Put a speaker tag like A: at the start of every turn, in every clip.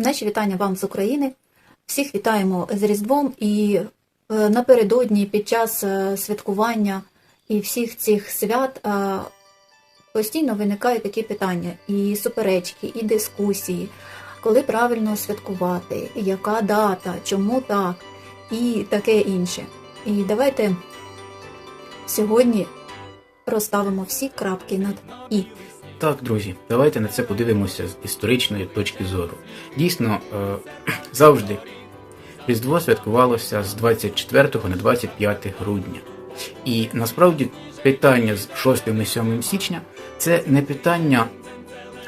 A: Наші вітання вам з України. Всіх вітаємо з Різдвом і е, напередодні під час е, святкування і всіх цих свят е, постійно виникають такі питання: і суперечки, і дискусії, коли правильно святкувати, яка дата, чому так, і таке інше. І давайте сьогодні розставимо всі крапки над і.
B: Так, друзі, давайте на це подивимося з історичної точки зору. Дійсно, е, завжди Різдво святкувалося з 24 на 25 грудня. І насправді питання з 6-7 січня це не питання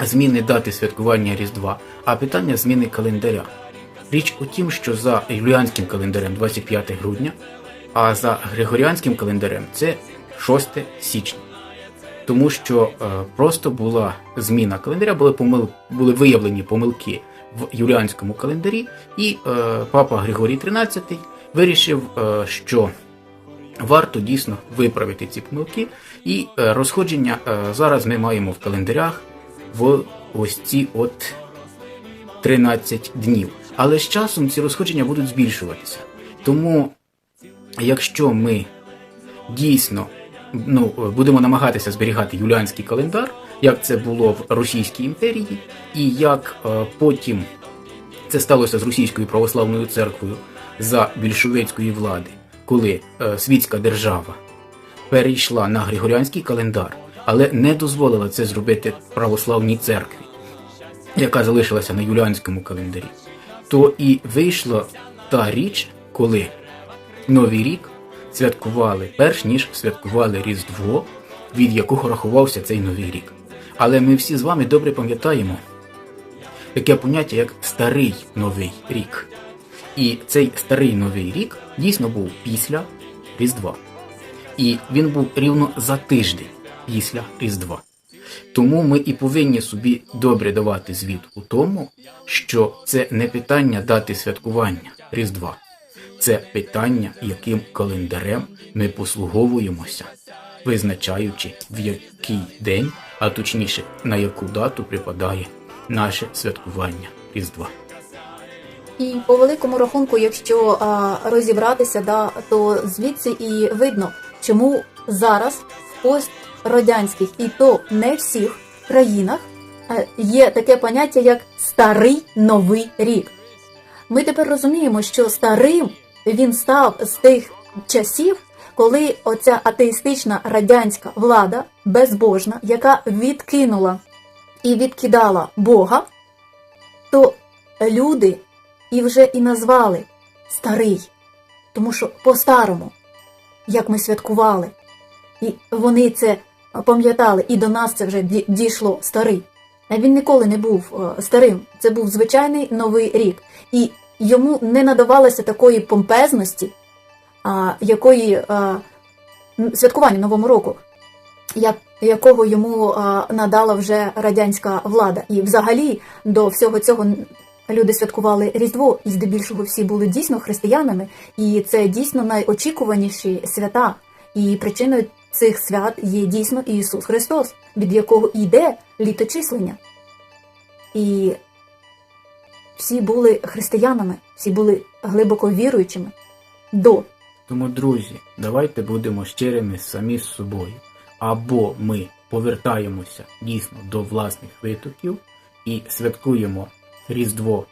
B: зміни дати святкування Різдва, а питання зміни календаря. Річ у тім, що за юліанським календарем 25 грудня, а за григоріанським календарем це 6 січня тому що е, просто була зміна календаря, були помил, були виявлені помилки в юліанському календарі, і е, папа Григорій XIII вирішив, е, що варто дійсно виправити ці помилки, і розходження зараз ми маємо в календарях в ось ці от 13 днів. Але з часом ці розходження будуть збільшуватися. Тому, якщо ми дійсно ну, будемо намагатися зберігати юліанський календар, як це було в Російській імперії, і як е, потім це сталося з Російською православною церквою за більшовицької влади, коли е, світська держава перейшла на Григоріанський календар, але не дозволила це зробити православній церкві, яка залишилася на юліанському календарі, то і вийшла та річ, коли Новий рік святкували перш ніж святкували Різдво, від якого рахувався цей новий рік. Але ми всі з вами добре пам'ятаємо таке поняття, як старий новий рік. І цей старий новий рік дійсно був після Різдва. І він був рівно за тиждень після Різдва. Тому ми і повинні собі добре давати звіт у тому, що це не питання дати святкування Різдва. Це питання, яким календарем ми послуговуємося, визначаючи в який день, а точніше на яку дату припадає наше святкування Різдва.
A: І по великому рахунку, якщо а, розібратися, да, то звідси і видно, чому зараз в пострадянських і то не всіх країнах е, є таке поняття як старий новий рік. Ми тепер розуміємо, що старим він став з тих часів, коли оця атеїстична радянська влада безбожна, яка відкинула і відкидала Бога, то люди і вже і назвали старий, тому що по-старому, як ми святкували, і вони це пам'ятали, і до нас це вже ді- дійшло старий. Він ніколи не був е, старим. Це був звичайний новий рік. І йому не надавалося такої помпезності, а, якої а, святкування Новому року, як, якого йому а, надала вже радянська влада. І взагалі до всього цього люди святкували Різдво, і здебільшого всі були дійсно християнами, і це дійсно найочікуваніші свята. І причиною цих свят є дійсно Ісус Христос, від якого йде літочислення. І всі були християнами, всі були глибоко віруючими до.
B: Тому, друзі, давайте будемо щирими самі з собою. Або ми повертаємося дійсно до власних витоків і святкуємо Різдво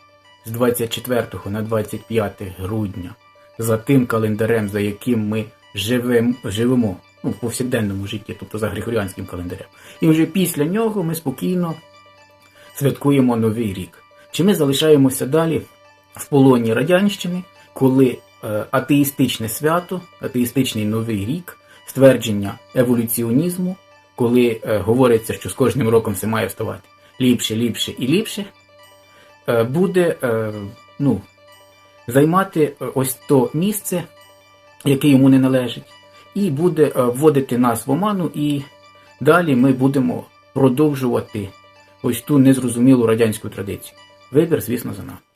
B: з 24 на 25 грудня за тим календарем, за яким ми живем, живемо ну, в повсякденному житті, тобто за григоріанським календарем. І вже після нього ми спокійно святкуємо Новий рік. Чи ми залишаємося далі в полоні Радянщини, коли е, атеїстичне свято, атеїстичний Новий рік, ствердження еволюціонізму, коли е, говориться, що з кожним роком все має ставати ліпше, ліпше і ліпше, е, буде ну, займати ось то місце, яке йому не належить, і буде вводити нас в оману, і далі ми будемо продовжувати ось ту незрозумілу радянську традицію. Вибір, звісно, за нами.